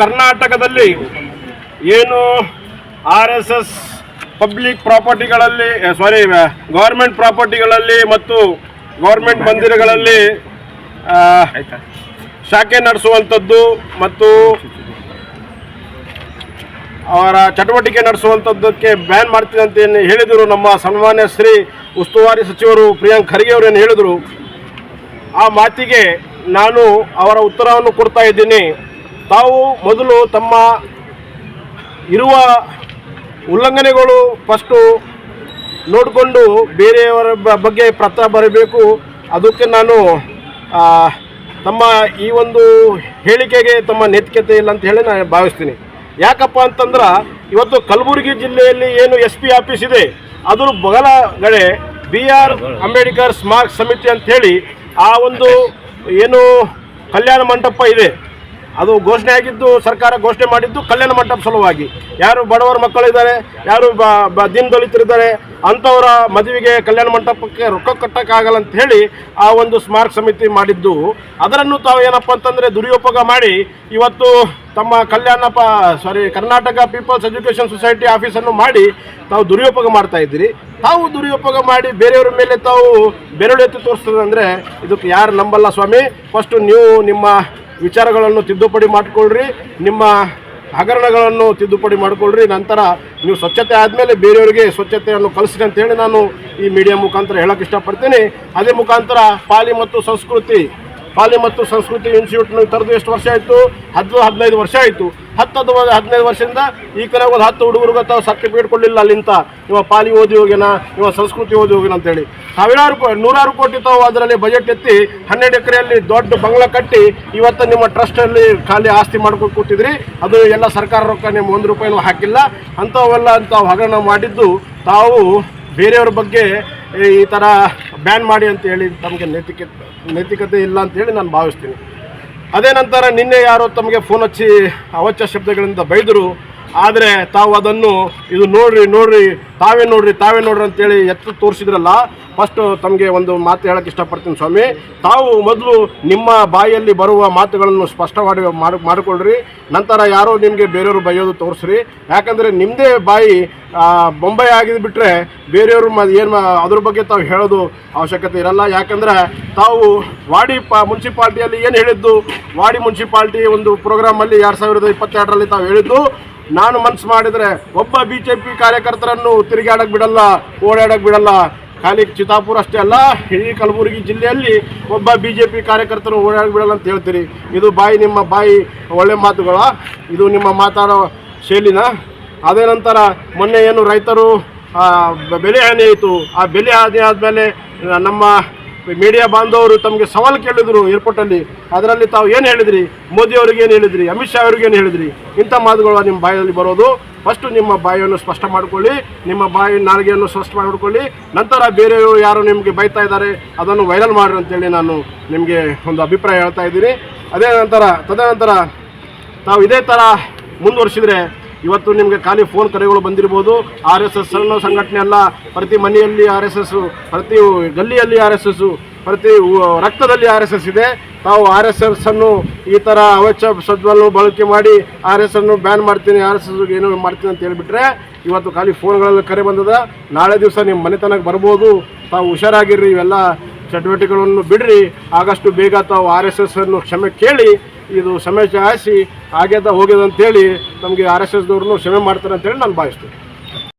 ಕರ್ನಾಟಕದಲ್ಲಿ ಏನು R S S public ಪ್ರಾಪರ್ಟಿಗಳಲ್ಲಿ ಸಾರಿ ಗೌರ್ಮೆಂಟ್ ಪ್ರಾಪರ್ಟಿಗಳಲ್ಲಿ ಮತ್ತು ಗೌರ್ಮೆಂಟ್ ಮಂದಿರಗಳಲ್ಲಿ ಶಾಖೆ ನಡೆಸುವಂಥದ್ದು ಮತ್ತು ಅವರ ಚಟುವಟಿಕೆ ನಡೆಸುವಂಥದ್ದಕ್ಕೆ ಬ್ಯಾನ್ ಮಾಡ್ತೀನಿ ಅಂತ ಏನು ಹೇಳಿದರು ನಮ್ಮ ಸನ್ಮಾನ್ಯ ಶ್ರೀ ಉಸ್ತುವಾರಿ ಸಚಿವರು ಪ್ರಿಯಾಂಕ್ ಖರ್ಗೆ ಅವರು ಏನು ಹೇಳಿದರು, ಆ ಮಾತಿಗೆ ನಾನು ಅವರ ಉತ್ತರವನ್ನು ಕೊಡ್ತಾ ಇದ್ದೀನಿ. ತಾವು ಮೊದಲು ತಮ್ಮ ಇರುವ ಉಲ್ಲಂಘನೆಗಳು ಫಸ್ಟು ನೋಡಿಕೊಂಡು ಬೇರೆಯವರ ಬಗ್ಗೆ ಪತ್ರ ಬರಬೇಕು. ಅದಕ್ಕೆ ನಾನು ತಮ್ಮ ಈ ಒಂದು ಹೇಳಿಕೆಗೆ ತಮ್ಮ ನೈತಿಕತೆ ಇಲ್ಲ ಅಂತ ಹೇಳಿ ನಾನು ಭಾವಿಸ್ತೀನಿ. ಯಾಕಪ್ಪ ಅಂತಂದ್ರೆ, ಇವತ್ತು ಕಲಬುರಗಿ ಜಿಲ್ಲೆಯಲ್ಲಿ ಏನು ಎಸ್ ಪಿ ಆಫೀಸ್ ಇದೆ ಅದರ ಬಗಲಗಡೆ ಬಿ ಆರ್ ಅಂಬೇಡ್ಕರ್ ಸ್ಮಾರಕ ಸಮಿತಿ ಅಂತ ಹೇಳಿ ಆ ಒಂದು ಏನು ಕಲ್ಯಾಣ ಮಂಟಪ ಇದೆ. ಅದು ಘೋಷಣೆ ಆಗಿದ್ದು, ಸರ್ಕಾರ ಘೋಷಣೆ ಮಾಡಿದ್ದು ಕಲ್ಯಾಣ ಮಂಟಪ ಸಲುವಾಗಿ. ಯಾರು ಬಡವರ ಮಕ್ಕಳಿದ್ದಾರೆ, ಯಾರು ಬ, ಬ- ದೀನ ದಲಿತರಿದ್ದಾರೆ ಅಂಥವರ ಮದುವೆಗೆ ಕಲ್ಯಾಣ ಮಂಟಪಕ್ಕೆ ರೊಕ್ಕ ಕಟ್ಟೋಕ್ಕಾಗಲ್ಲ ಅಂತ ಹೇಳಿ ಆ ಒಂದು ಸ್ಮಾರಕ ಸಮಿತಿ ಮಾಡಿದ್ದು. ಅದರನ್ನು ತಾವು ಏನಪ್ಪ ಅಂತಂದರೆ ದುರುಪಯೋಗ ಮಾಡಿ ಇವತ್ತು ತಮ್ಮ ಕಲ್ಯಾಣ ಪ sorry Karnataka people's education society ಆಫೀಸನ್ನು ಮಾಡಿ ತಾವು ದುರುಪಯೋಗ ಮಾಡ್ತಾ ಇದ್ದೀರಿ. ತಾವು ದುರುಪಯೋಗ ಮಾಡಿ ಬೇರೆಯವರ ಮೇಲೆ ತಾವು ಬೆರಳು ಎತ್ತಿ ತೋರಿಸ್ತದೆ ಅಂದರೆ ಇದಕ್ಕೆ ಯಾರು ನಂಬಲ್ಲ ಸ್ವಾಮಿ. ಫಸ್ಟು ನೀವು ನಿಮ್ಮ ವಿಚಾರಗಳನ್ನು ತಿದ್ದುಪಡಿ ಮಾಡಿಕೊಳ್ಳ್ರಿ. ನಿಮ್ಮ ಹಗರಣಗಳನ್ನು ತಿದ್ದುಪಡಿ ಮಾಡಿಕೊಳ್ಳ್ರಿ. ನಂತರ ನೀವು ಸ್ವಚ್ಛತೆ ಆದಮೇಲೆ ಬೇರೆಯವರಿಗೆ ಸ್ವಚ್ಛತೆಯನ್ನು ಕಲಿಸ್ರಿ ಅಂತ ಹೇಳಿ ನಾನು ಈ ಮೀಡಿಯಾ ಮುಖಾಂತರ ಹೇಳೋಕ್ಕೆ ಇಷ್ಟಪಡ್ತೀನಿ. ಅದೇ ಮುಖಾಂತರ ಪಾಲಿ ಮತ್ತು ಸಂಸ್ಕೃತಿ ಪಾಲಿ ಮತ್ತು ಸಂಸ್ಕೃತಿ ಇನ್ಸ್ಟಿಟ್ಯೂಟ್ನ ತರದು ಎಷ್ಟು ವರ್ಷ ಆಯಿತು? ಹತ್ತು ಹದಿನೈದು ವರ್ಷ ಆಯಿತು. ಹತ್ತು ಹತ್ತು ಹದಿನೈದು ವರ್ಷದಿಂದ ಈ ಕಡೆ ಒಂದು ಹತ್ತು ಹುಡುಗರಿಗೆ ತಾವು ಸರ್ಟಿಫಿಕೇಟ್ ಕೊಡಲಿಲ್ಲ ಅಲ್ಲಿಂತ ಇವ ಪಾಲಿ ಓದಿ ಹೋಗಿನ ಇವ ಸಂಸ್ಕೃತಿ ಓದಿ ಹೋಗಿನ ಅಂತೇಳಿ. ಸಾವಿರಾರು ಕೋ ನೂರಾರು ಕೋಟಿ ತಾವು ಅದರಲ್ಲಿ ಬಜೆಟ್ ಎತ್ತಿ ಹನ್ನೆರಡು ಎಕರೆಯಲ್ಲಿ ದೊಡ್ಡ ಬಂಗ್ಲ ಕಟ್ಟಿ ಇವತ್ತು ನಿಮ್ಮ ಟ್ರಸ್ಟಲ್ಲಿ ಖಾಲಿ ಆಸ್ತಿ ಮಾಡ್ಕೊಂಡು ಕೂತಿದ್ರಿ. ಅದು ಎಲ್ಲ ಸರ್ಕಾರ ರೊಕ್ಕ ನಿಮ್ಮ ಒಂದು ರೂಪಾಯಿನೂ ಹಾಕಿಲ್ಲ. ಅಂಥವೆಲ್ಲ ಅಂತ ಹಗರಣ ಮಾಡಿದ್ದು ತಾವು ಬೇರೆಯವ್ರ ಬಗ್ಗೆ ಈ ಥರ ಬ್ಯಾನ್ ಮಾಡಿ ಅಂತ ಹೇಳಿ ತಮಗೆ ನೈತಿಕ, ನೈತಿಕತೆ ಇಲ್ಲ ಅಂತ ಹೇಳಿ ನಾನು ಭಾವಿಸ್ತೀನಿ. ಅದೇ ನಂತರ ನಿನ್ನೆ ಯಾರೋ ತಮಗೆ ಫೋನ್ ಹಚ್ಚಿ ಅವಾಚ್ಯ ಶಬ್ದಗಳಿಂದ ಬೈದರು. ಆದರೆ ತಾವು ಅದನ್ನು ಇದು ನೋಡ್ರಿ ನೋಡ್ರಿ, ತಾವೇ ನೋಡ್ರಿ ತಾವೇ ನೋಡ್ರಿ ಅಂತೇಳಿ ಎತ್ತು ತೋರಿಸಿದ್ರಲ್ಲ ಫಸ್ಟ್ ತಮಗೆ ಒಂದು ಮಾತು ಹೇಳಕ್ಕೆ ಇಷ್ಟಪಡ್ತೀನಿ ಸ್ವಾಮಿ. ತಾವು ಮೊದಲು ನಿಮ್ಮ ಬಾಯಲ್ಲಿ ಬರುವ ಮಾತುಗಳನ್ನು ಸ್ಪಷ್ಟವಾಗಿ ಮಾಡಿ ಮಾಡಿಕೊಳ್ಳ್ರಿ ನಂತರ ಯಾರೋ ನಿಮಗೆ ಬೇರೆಯವರು ಬೈಯೋದು ತೋರಿಸ್ರಿ. ಯಾಕಂದರೆ ನಿಮ್ಮದೇ ಬಾಯಿ ಬೊಂಬೈ ಆಗಿದ್ದು ಬಿಟ್ಟರೆ ಬೇರೆಯವರು ಮ, ಏನು ಅದ್ರ ಬಗ್ಗೆ ತಾವು ಹೇಳೋದು ಅವಶ್ಯಕತೆ ಇರಲ್ಲ. ಯಾಕಂದರೆ ತಾವು ವಾಡಿ ಪ, ಮುನ್ಸಿಪಾಲ್ಟಿಯಲ್ಲಿ ಏನು ಹೇಳಿದ್ದು? ವಾಡಿ ಮುನ್ಸಿಪಾಲ್ಟಿ ಒಂದು ಪ್ರೋಗ್ರಾಮಲ್ಲಿ ಎರಡು ಸಾವಿರದ ಇಪ್ಪತ್ತೆರಡರಲ್ಲಿ ತಾವು ಹೇಳಿದ್ದು. ನಾನು ಮನ್ಸು ಮಾಡಿದರೆ ಒಬ್ಬ ಬಿ ಜೆ ಪಿ ಕಾರ್ಯಕರ್ತರನ್ನು ತಿರುಗಾಡಕ್ಕೆ ಬಿಡಲ್ಲ ಓಡಾಡಕ್ಕೆ ಬಿಡಲ್ಲ. ಖಾಲಿ ಚಿತ್ತಾಪುರ ಅಷ್ಟೇ ಅಲ್ಲ ಇಡೀ ಕಲಬುರಗಿ ಜಿಲ್ಲೆಯಲ್ಲಿ ಒಬ್ಬ ಬಿ ಜೆ ಪಿ ಕಾರ್ಯಕರ್ತರು ಓಡಾಡಕ್ಕೆ ಬಿಡಲ್ಲ ಅಂತ ಹೇಳ್ತೀರಿ. ಇದು ಬಾಯಿ ನಿಮ್ಮ ಬಾಯಿ ಒಳ್ಳೆ ಮಾತುಗಳ. ಇದು ನಿಮ್ಮ ಮಾತಾಡೋ ಶೈಲಿನ. ಅದೇ ನಂತರ ಮೊನ್ನೆ ಏನು ರೈತರು ಬೆಲೆ ಹಾನಿ ಆಯಿತು. ಆ ಬೆಲೆ ಹಾನಿ ಆದಮೇಲೆ ನಮ್ಮ ಮೀಡಿಯಾ ಬಾಂಧವರು ತಮಗೆ ಸವಾಲು ಕೇಳಿದರು ಏರ್ಪೋರ್ಟಲ್ಲಿ ಅದರಲ್ಲಿ ತಾವು ಏನು ಹೇಳಿದ್ರಿ? ಮೋದಿ ಅವರಿಗೆ ಏನು ಹೇಳಿದ್ರಿ? ಅಮಿತ್ ಶಾ ಅವ್ರಿಗೆ ಏನು ಹೇಳಿದ್ರಿ? ಇಂಥ ಮಾತುಗಳು ನಿಮ್ಮ ಬಾಯಲ್ಲಿ ಬರೋದು. ಫಸ್ಟು ನಿಮ್ಮ ಬಾಯಿಯನ್ನು ಸ್ಪಷ್ಟ ಮಾಡಿಕೊಳ್ಳಿ. ನಿಮ್ಮ ಬಾಯಿ ನಾಲಿಗೆಯನ್ನು ಸ್ಪಷ್ಟ ಮಾಡಿಕೊಳ್ಳಿ. ನಂತರ ಬೇರೆಯವರು ಯಾರು ನಿಮಗೆ ಬೈತಾ ಇದ್ದಾರೆ, ಅದನ್ನು ವೈರಲ್ ಮಾಡ್ರಿ ಅಂತೇಳಿ ನಾನು ನಿಮಗೆ ಒಂದು ಅಭಿಪ್ರಾಯ ಹೇಳ್ತಾ ಇದ್ದೀನಿ. ಅದೇ ನಂತರ, ತದನಂತರ ತಾವು ಇದೇ ಥರ ಮುಂದುವರಿಸಿದರೆ ಇವತ್ತು ನಿಮಗೆ ಖಾಲಿ ಫೋನ್ ಕರೆಗಳು ಬಂದಿರ್ಬೋದು. ಆರ್ ಎಸ್ ಎಸ್ ಅನ್ನೋ ಸಂಘಟನೆ ಅಲ್ಲ, ಪ್ರತಿ ಮನೆಯಲ್ಲಿ ಆರ್ ಎಸ್ ಎಸ್, ಪ್ರತಿ ಗಲ್ಲಿಯಲ್ಲಿ ಆರ್ ಎಸ್ ಎಸ್, ಪ್ರತಿ ರಕ್ತದಲ್ಲಿ ಆರ್ ಎಸ್ ಎಸ್ ಇದೆ. ತಾವು ಆರ್ ಎಸ್ ಎಸ್ ಅನ್ನು ಈ ಥರ ಅವಚ ಸಜ್ವಲ್ಲು ಬಳಕೆ ಮಾಡಿ ಆರ್ ಎಸ್ ಅನ್ನು ಬ್ಯಾನ್ ಮಾಡ್ತೀನಿ, ಆರ್ ಎಸ್ ಎಸ್ ಏನೋ ಮಾಡ್ತೀನಿ ಅಂತ ಹೇಳಿಬಿಟ್ರೆ ಇವತ್ತು ಖಾಲಿ ಫೋನ್ಗಳಲ್ಲಿ ಕರೆ ಬಂದದ. ನಾಳೆ ದಿವಸ ನಿಮ್ಮ ಮನೆತನಕ್ಕೆ ಬರ್ಬೋದು. ತಾವು ಹುಷಾರಾಗಿರ್ರಿ, ಇವೆಲ್ಲ ಚಟುವಟಿಕೆಗಳನ್ನು ಬಿಡ್ರಿ. ಆಗಷ್ಟು ಬೇಗ ತಾವು ಆರ್ ಎಸ್ ಎಸ್ ಅನ್ನು ಕ್ಷಮೆ ಕೇಳಿ, ಇದು ಸಮಯ ಚಾಯಿಸಿ ಆಗ್ಯದ ಹೋಗ್ಯದ ಅಂತೇಳಿ ನಮಗೆ ಆರ್ ಎಸ್ ಎಸ್ದವ್ರನ್ನು ಕ್ಷಮೆ ಮಾಡ್ತಾರೆ ಅಂತೇಳಿ ನಾನು ಭಾವಿಸ್ತೀನಿ.